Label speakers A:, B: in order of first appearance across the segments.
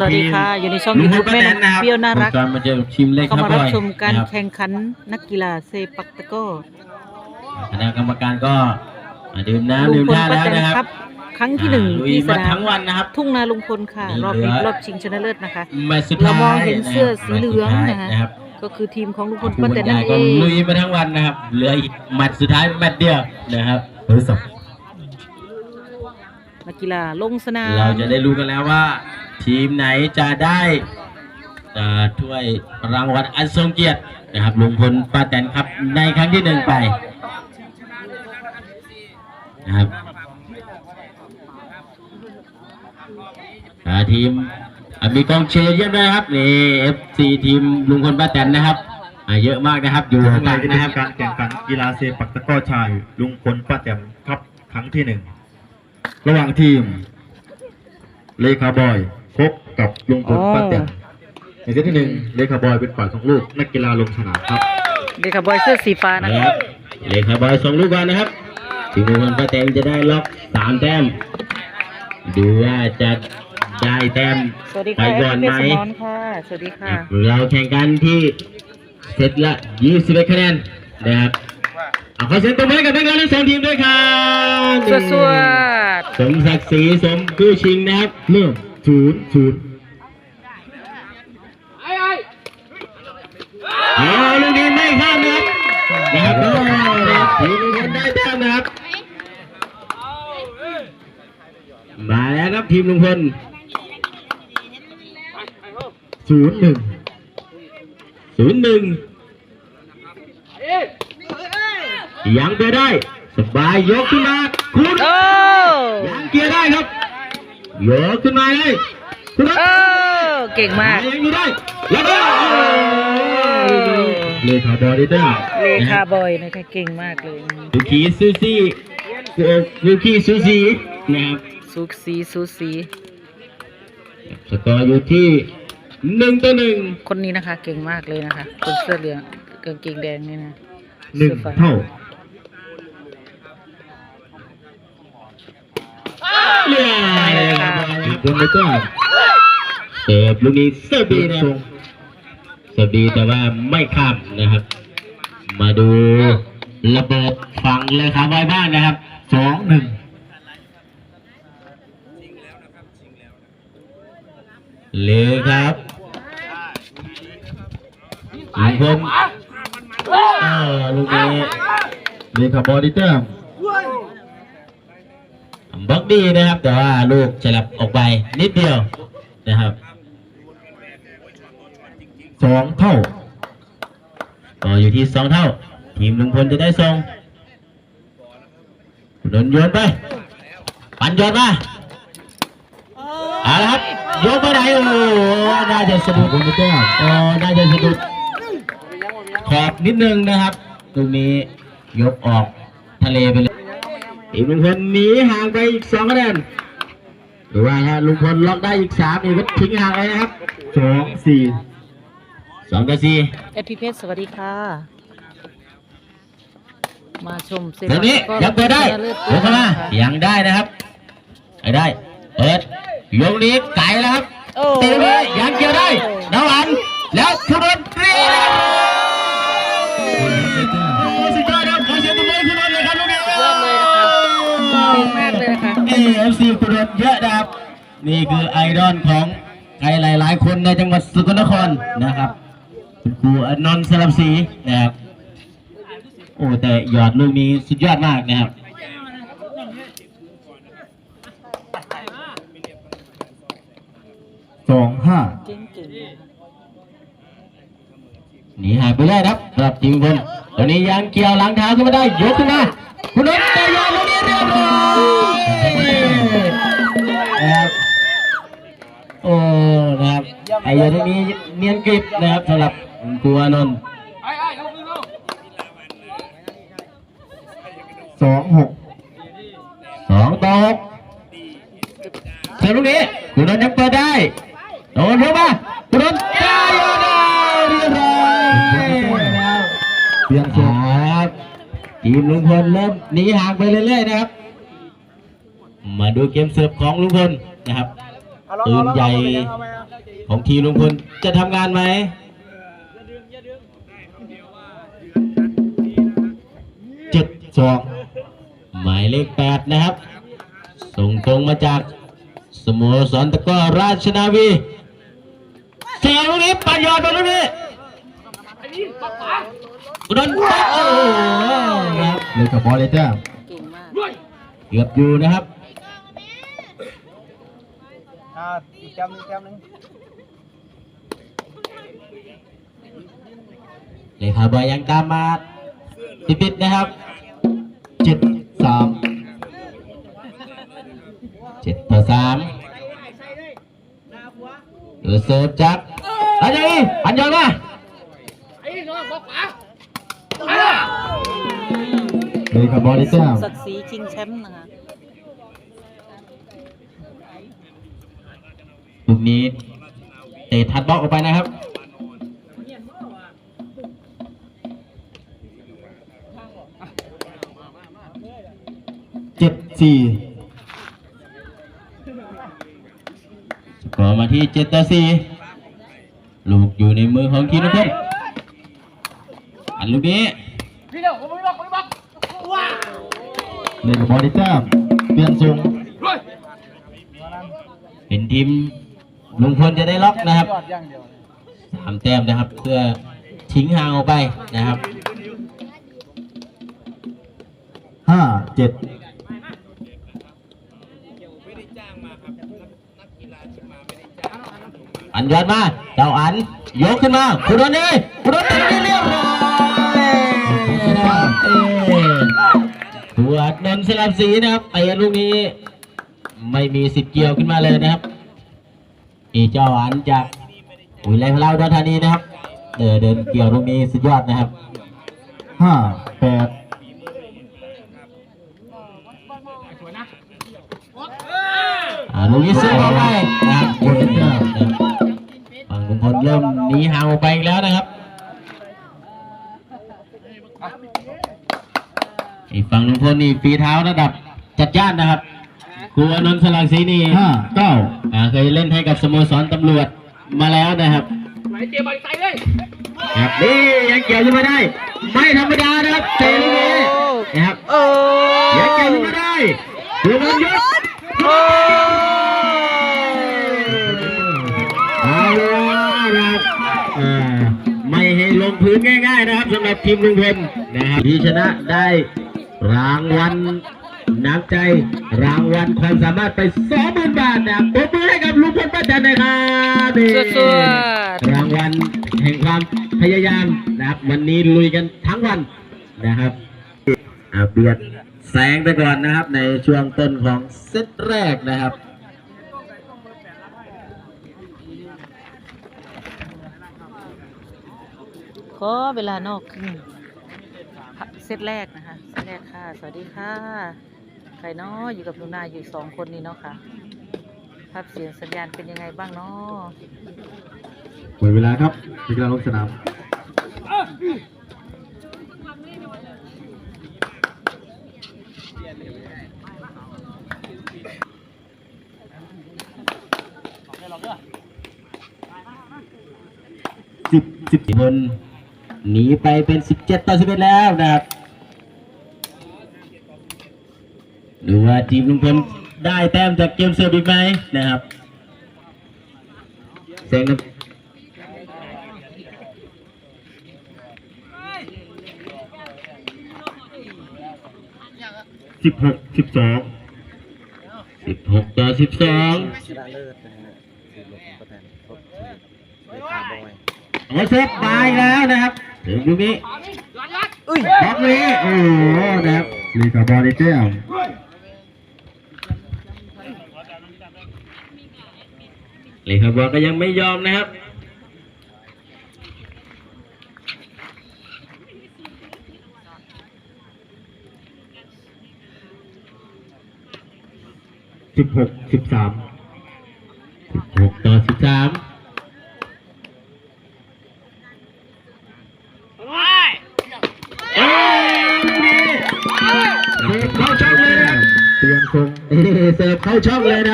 A: สวัสดีค่ะ อยู่ในช่อง
B: ลุงพล
A: YouTube
B: ป้า
A: แม่
B: แต
A: น
B: นนะครับ
A: เปรี้ยวน่ารัก
B: ก่อนมาเจอชิมเล็กค
A: เข้า
B: รับ
A: มา
B: บ
A: รับ
B: อย
A: ชมการ
B: นะครับ
A: แข่งขันนักกีฬาเซปักตะกร้อ
B: คณะกรรมการก็อ่าดื่มน้ำ
A: ลุ
B: ดื่
A: ง
B: ม
A: พล
B: ท่า
A: ป้า
B: แล้ว
A: แตน
B: นะครับ
A: ครับ ครั้งที่หนึ่ง
B: อ่าลุย
A: ที่ส
B: มา
A: นา
B: ทั้
A: ม
B: งวันนะครับ
A: ทุ่งนาลุงพลค่ะ
B: นี่
A: รอบ
B: เหลื
A: นี้
B: อ
A: รอบชิงชนะเลิศนะคะ
B: แมตช์สุด
A: เรา
B: ท้าย
A: มองเห็นเสื้อ
B: นะครับ
A: สีเหลือง
B: แมตช์สุดท้าย
A: นะฮะ
B: นะครับ
A: ก็คือทีมของลุงพล
B: ผู้
A: ป้า
B: บร
A: แต
B: ร
A: นนั่
B: ยาย
A: น
B: ก็
A: เอง
B: ลุยมาทั้งวันนะครับเหลืออีกแมตช์สุดท้ายแมตช์เดียวนะครับเบอร์สอง
A: นักกีฬาลงสนาม
B: เราจะได้รู้กันแล้วว่า ทีมไหนจะได้อ่าถ้วยรางวัลอันทรงเกียรตินะครับลุงพลป้าแตนครับในครั้งที่หนึ่งไปนะครับทีมอ่ามีกองเชียร์เยอะด้วยครับนี่ FC ทีมลุงพลป้าแตนนะครับเยอะมากนะครับอยู่
C: ข้างใน
B: กัน
C: จะ
B: นะครับ
C: การแข่งขันกีฬาเซปักตะก้อชาย ลุงพลป้าแตมครับครั้งที่หนึ่งระหว่างทีมเลขาบอย กับลุงพลป้าแตมในเซตที่หนึ่งเลขาบอยเป็นฝ่ายส่งลูกนักกีฬาลงสนามครับ
A: เด็กขับบอยเสื้อสีฟ้านะ
B: นะ
A: ค
B: ครับรับเลขาบอยส่งลูกบอลนะครับทีมลุงพลป้าแตนจะได้ล็อกสามแต้มดูว่าจะได้แต้ม
A: สวัสดี
B: ไป
A: ค่ะ
B: ก่อน
A: เอ
B: ไหม
A: สมอนค่ะสวัสดีค่ะ
B: ครับเราแข่งกันที่เซตละ21คะแนนนะครับเอาขอเสียงตบมือให้กับนักกีฬาทั้งสองทีมด้วยครับ
A: สวดสวด
B: สมศักดิ์ศรีสมผู้ชิงนะครับ
C: เริ่มศูนย์ศูนย์
B: เอาลูกนี้ไม่ข้ามนะครับนะครับก็นะครับทีมลุงพลได้แต้มนะครับ มาแล้วครับทีมลุงพล
C: ศูนย์หนึ่ง
B: ศูนย์หนึ่งยังไปได้ สบายยกขึ้นมาคุณ
A: โอ้
B: ยังเกียร์ได้ครับยกขึ้นมาเลยคุณครับ
A: โอ้เก่งมาก
B: ยังอยู่ได้แล้วก็
C: เลขาบอยได้แต้ม
A: เลขาบอยนะคะเก่งมากเลย
B: ลูคีซูซี่ลูคีซูซี่นะครับ
A: สุกสีสูสี
B: สกอร์อยู่ที่หนึ่งต่อหนึ่ง
A: คนนี้นะคะ เก่งมากเลยนะคะคนเสื้อเหลืองกางเกงแดงนี่นะ
C: หนึ่ง
A: สื้อฟ้า
C: เท่า
B: เรียบร้อยครับบนแล้วก็เสิร์ฟลูกนี้เสิร์ฟดีนะ ครัสดีแต่ว่าไม่ข้ามนะครับ มาดูระบบฝั่งเลยครับไว้บ้างนะครับ
C: สองหนึ่ง
B: เลยครับลุงพลลูกนี้
C: เลขาบอยได้แต้ม
B: บล็อกดีนะครับ แต่ว่าลูกฉลับออกไปนิดเดียวนะครับ
C: สองเท่า
B: ก็ออยู่ที่สองเท่า ทีมลุงพลจะได้ทรงโดนโยนไป ปันโยนมาเอาละครับโยนไปไหนโอ้น่าจะสะดุด
C: บนได้แต้ม
B: อ๋อน่าจะสะดุดขอบนิดนึงนะครับตรงนี้ยกออกทะเลไปเลยทีมลุงพลหนีห่างไปอีกสองคะแนนหรือว่าถ้าลุงพลล็อกได้อีกสามนี่ก็ทิ้งห่างเลยนะครับ
C: สองสี่
B: สองต่อสี่
A: เอพีเพชรสวัสดีค่ะ มาชมเซ
B: ตรงนี้ยังเปิดได้
A: เลือด
B: เดี๋ยวเข้ามายังได้นะครับไปได้ เปิดยกนี้ไก่แล้วครับ
A: โอ้
B: ตีเลยยังเกี่ยวได้ดาวอันแล้วคุณดนตรีสุดยอดครับขอเสียงตบมือให้คุณดนเลยครับลูกนี้
A: ยอดเลยนะคะเก่งมากเลยนะคะ
B: เอฟซีคุณดนเยอะนะครับ นี่คือไอดอลของใครหลาย ๆ คนในจังหวัดสกลนครนะครับ คุณครูอนนท์สลับศรีนะครับโอ้แต่หยอดลูกนี้สุดยอดมากนะครับ
C: สองห้า
B: หนีหายไปได้ครับสำหรับทีมคนตอนนี้ยังเกี่ยวหลังเท้าขึ้นมาได้ยกขึ้นมาคุณนพแต่ยอดลูกนี้เรียบร้อยนะครับโอ้นะครับ ไอ้ยอดลูกนี้เนียนกริบนะครับสำหรับคุณครูอานนท์
C: สองหก
B: สองต่อหกเสิร์ฟลูกนี้คุณนนท์ยังเปิดได้โดนเข้ามาคุณนนท์ได้ยอดได้เรียบร้อยนะครับ
C: เปลี่ยน
B: ค
C: ทรง
B: รับทีมลุงพลเริ่มหนีห่างไปเรื่อยๆนะครับ มาดูเกมเสิร์ฟของลุงพลนะครับปืนใหญ่ ของทีมลุงพลจะทำงานไหมเจ็ดสองหมายเลขแปดนะครับ ส่งตรงมาจากสโมสรตะกร้อราชนาวีเสียงลูกนี้ปัญญาตรงนี้โดนปัดโอ้โหครับ
C: เลยกับบอลเลยแต้ม
A: เก่งมาก
B: เกือบอยู่นะครับ
D: อ่าอีกแกมหนึงแกมหนึง
B: เลขาบอยยังตามมาติดๆนะครับ
C: เจ็ดสาม
B: เจ็ดต่อสามเออเสิร์ฟจับอะไรนี่อันยอนมา
C: เลยกับบอลเลยแต้ม
A: ศักดิ์ศรีชิงแชมป์นะคะ
B: ลูก นี้เตะทัดบล็อกออกไปนะครับ
C: เจ็ดสี่
B: สกอร์มาที่เจ็ดต่อสี่ลูกอยู่ในมือของทีมทุกคนอันลูกนี้
C: เลยกับบอลเลยแต้มเปลี่ยนทรง
B: เป็นทีม ลุงพลจะได้ล็อกนะครับ
D: ยอดอย่างเดียว
B: สามแต้มนะครับ เพื่อทิ้งห่างออกไปนะครับ
C: ห้าเจ็ด
B: อันยอดมาเจ้าอันยกขึ้นมาคุณโดนนี่คุณโดนี่เรียบร้อยนะครับเอ้ตัวดนสลับสีนะครับเตะลูกนี้ไม่มีสิทธิ์เกี่ยวขึ้นมาเลยนะครับ อีเจ้าอันจากอุยไรพลาวอุดรธานีนะครับ เดินเดินเกี่ยวลูกนี้สุดยอดนะครับ
C: ห้าแปด
B: ลูกนี้ซื้อเข้าไปนะครับเดินเดินเดินฝั่งลุงพลเริ่มหนีห่างออกไปอีกแล้วนะครับอีกฝั่งลุงพลนี่ฝีเท้าระดับจัดจ้านนะครับ ครูอานนท์สลังศรีนี่
C: ห้าเก้า
B: อ่าเคยเล่นให้กับสโมสรตำรวจมาแล้วนะครับครับนี่ยังเกี่ยวขึ้นมาได้ ไม่ธรรมดานะครับเตะลูกนี้นะครับ
A: โอ้
B: ยังเกี่ยวขึ้นมาได้ดูมันยศ
A: โอ้
B: เอาละครับเอ่อไม่ให้ลงพื้นง่ายๆนะครับสำหรับทีมลุงพลนะครับที่ชนะได้รางวัล น้ำใจรางวัลความสามารถไปสองหมื่นบาทนะครับปรบมือให้กับลุงพลป้าจันนะครับนี่
A: สวด
B: รางวัลแห่งความพยายามนะครับ วันนี้ลุยกันทั้งวันนะครับอ่าเบียดแสงไปก่อนนะครับ ในช่วงต้นของเซตแรกนะครับ
A: ขอเวลานอกครึ่งเซตแรกนะคะเซตแรกค่ะ สวัสดีค่ะ ใครเนาะอยู่กับหนูนาอยู่สองคนนี้เนาะค่ะภาพเสียงสัญญาณเป็นยังไงบ้างเนาะ
C: หมดเวลาครับนักกีฬาลงสนามสิบสิบ
B: สิบคนหนีไปเป็น17ต่อ11แล้วนะครับ หรือว่าทีมลุงพลได้แต้มจากเกมเสิร์ฟอีกไหมนะครับแสงน้ำ
C: สิบหกสิบสอง
B: 16ต่อ12
D: ชนะเลิศนะฮะทีมหลวงประธานครบทีมเลขาบอย
B: โอ้เซฟมาอีกแล้วนะครับ ถึงลูกนี้
A: อุ้ย
B: บล็อกนี้โอ้โหนะครับ
C: เลยกับบอลเลยแต้ม
B: เลยครับบอลก็ยังไม่ยอมนะครับ
C: สิบหกสิบสาม
B: 6ต่อ13เอ้ยลูกนี้เสิร์ฟเข้าช่องเลยนะครับ
C: เปลี่ยนทรง
B: เอ้ยเสิร์ฟเข้าช่องเลยนะ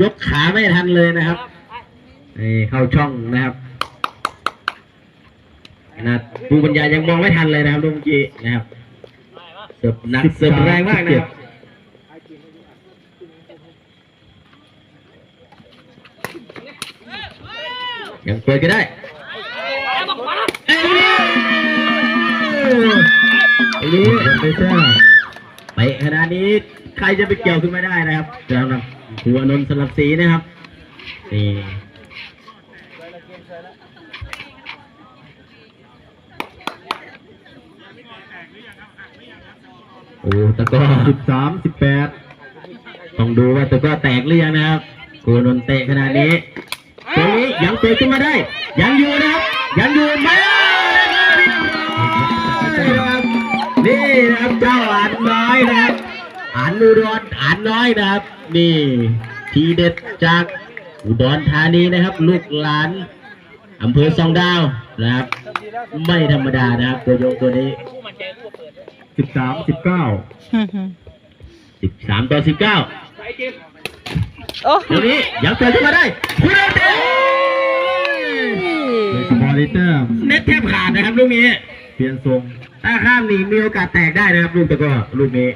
B: ยกขาไม่ทันเลยนะครับนี่เข้าช่องนะครับขนาดผู้บรรยายยังมองไม่ทันเลยนะครับลูกเมื่อกี้นะครับเสิร์ฟหนักเสิร์ฟแรงมากนะครับยังเปิดก็ได้เอ้ยลูกนี้ลูกนี้
C: ไม่ใช่
B: ไปขนาดนี้ใครจะไปเกี่ยวขึ้นมาได้นะครับสำหรับ ครูอนนท์สลับสีนะครับนี่โอ้ตะก้อ
C: สิบสามสิบแปด
B: ต้องดูว่าตะก้อแตกหรือยังนะครับครูนนเตะขนาดนี้ตรงนี้ยังเปิดขึ้นมาได้ ยังอยู่นะครับ ยังอยู่ไหมนี่นะครับเจ้าอ่านน้อยนะครับ อ่านอุดรอ่านน้อยนะครับนี่ทีเด็ดจากอุดรธานีนะครับ ลูกหลานอำเภอสองดาวนะครับ ไม่ธรรมดานะครับตัวโยงตัวนี้
C: สิบสามสิบเก้า
B: 13ต่อ19
A: โอ้
B: เดี๋ยวนี้ยังเปิดขึ้นมาได้คุณเอาเตะ
C: เลยคาร์บอลิเตอร์
B: เน็ตแทบขาดนะครับลูกนี้
C: เปลี่ยนทรง
B: ถ้าข้ามนี่มีโอกาสแตกได้นะครับลูกตะกร้อลูกนี้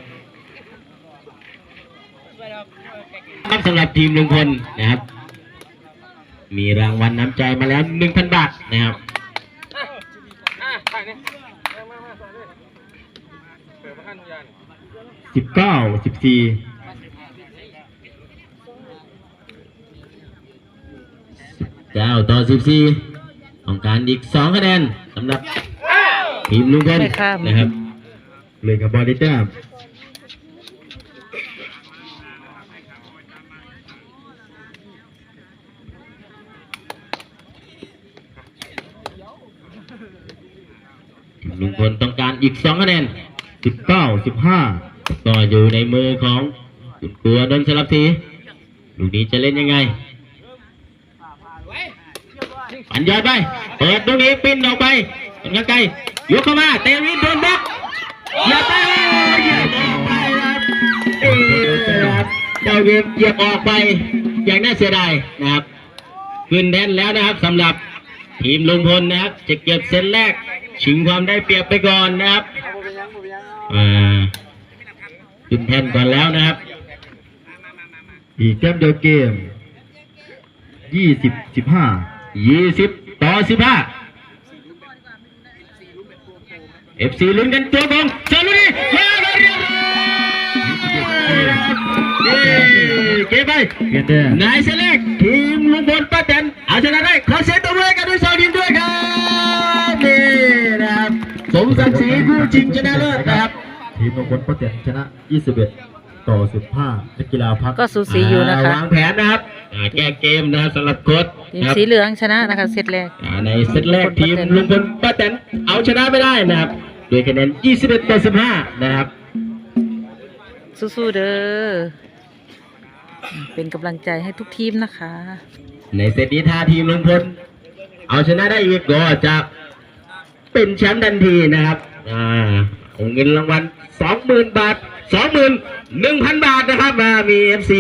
B: ครับสำหรับทีมลุงพลนะครับ มีรางวัลน้ำใจมาแล้ว1,000บาทนะครับ
C: สิบเก้าสิบสี่
B: 9ต่อ14ต้องการอีก2คะแนนสำหรับทีมลุงพล
A: ไม่ข้าม
B: นะครับ
C: เลยคาร์บอลิเตอร์
B: ลุงพลต้องการอีก2คะแนน
C: สิบเก้าสิบห้า
B: ก็อยู่ในมือของคุณครัวดนสลับสีลูกนี้จะเล่นยังไงปันยอดไปเปิดตรงนี้ปิ้นออกไปตรงไกลยกเข้ามาเตะวินโดนบล็อกอย่าไปอย่าออกไปครับเอ้ยครับเจ้าเวฟเหยียบออกไป อย่างน่าเสียดายนะครับ ขึ้นแดนแล้วนะครับสำหรับทีมลุงพลนะครับ จะเก็บเซตแรก ชิงความได้เปรียบไปก่อนนะครับอ่าขึ้นแท่นก่อนแล้วนะครับ
C: อีกแต้มเดียวเกมยี่สิบสิบห้า
B: 20ต่อ15 FC ลุ้นกันตัวกองเซาลุนี่มาแล้วเรียบร้อยเย้เก็บไป
C: เปลี่ยนแต้ม
B: นายเซเล็กทีมลุงพลป้าแตนเอาชนะได้ขอเสียงตบมือให้กันด้วยสอง ศักดิ์ศรีคู่ชิงชนะเลิศนะครับ
C: ทีมมงคลป้าแตนชนะ 21 ต่อ 15นักกีฬาพัก
A: ก็สูสีอยู่นะคะ
B: วางแผนนะครับอ่าแก้เกมนะครับสำหรับโค้ช
A: ทีม
B: นะครับ
A: สีเหลืองชนะนะคะเซตแรก
B: อ่าในเซตแรกทีมลุงพลป้าแตนเอาชนะไม่ได้นะครับโดยคะแนน 21 ต่อ 15 นะครับ
A: สู้ๆเด้อเป็นกำลังใจให้ทุกทีมนะคะ
B: ในเซตนี้ถ้าทีมลุงพลเอาชนะได้อีกก็จะ เป็นแชมป์ทันทีนะครับ อ่าเอาเงินรางวัล20,000บาท21,000บาทนะครับมามี FC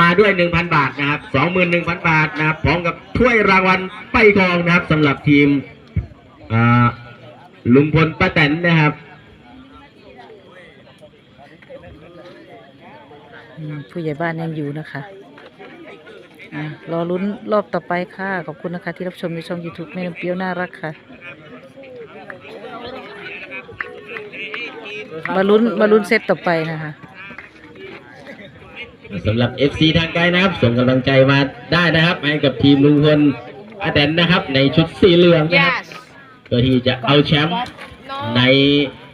B: มาด้วย1,000บาทนะครับ21,000บาทนะครับพร้อมกับถ้วยรางวัลไปกองนะครับสำหรับทีมอ่าลุงพลป้าแตนนะครับ
A: ผู้ใหญ่บ้านยังอยู่นะคะ รอลุ้นรอบต่อไปค่ะ ขอบคุณนะคะ ที่รับชมในช่อง YouTube แม่น้ำเปรี้ยวน่ารักค่ะ มาลุ้นมาลุ้นเซตต่อไปนะคะ
B: สำหรับ FC ทางไกลนะครับ ส่งกำลังใจมาได้นะครับให้กับทีมลุงพลอาแตนนะครับ ในชุดสีเหลืองนะครับ เพื่อที่จะเอาแชมป์ใน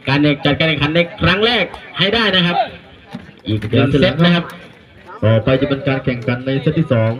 B: การจัดการแข่งขันในครั้งแรกให้ได้นะครับ อีกหนึ่งเซตนะครับ
C: ต่อไปจะเป็นการแข่งกันในเซตที่2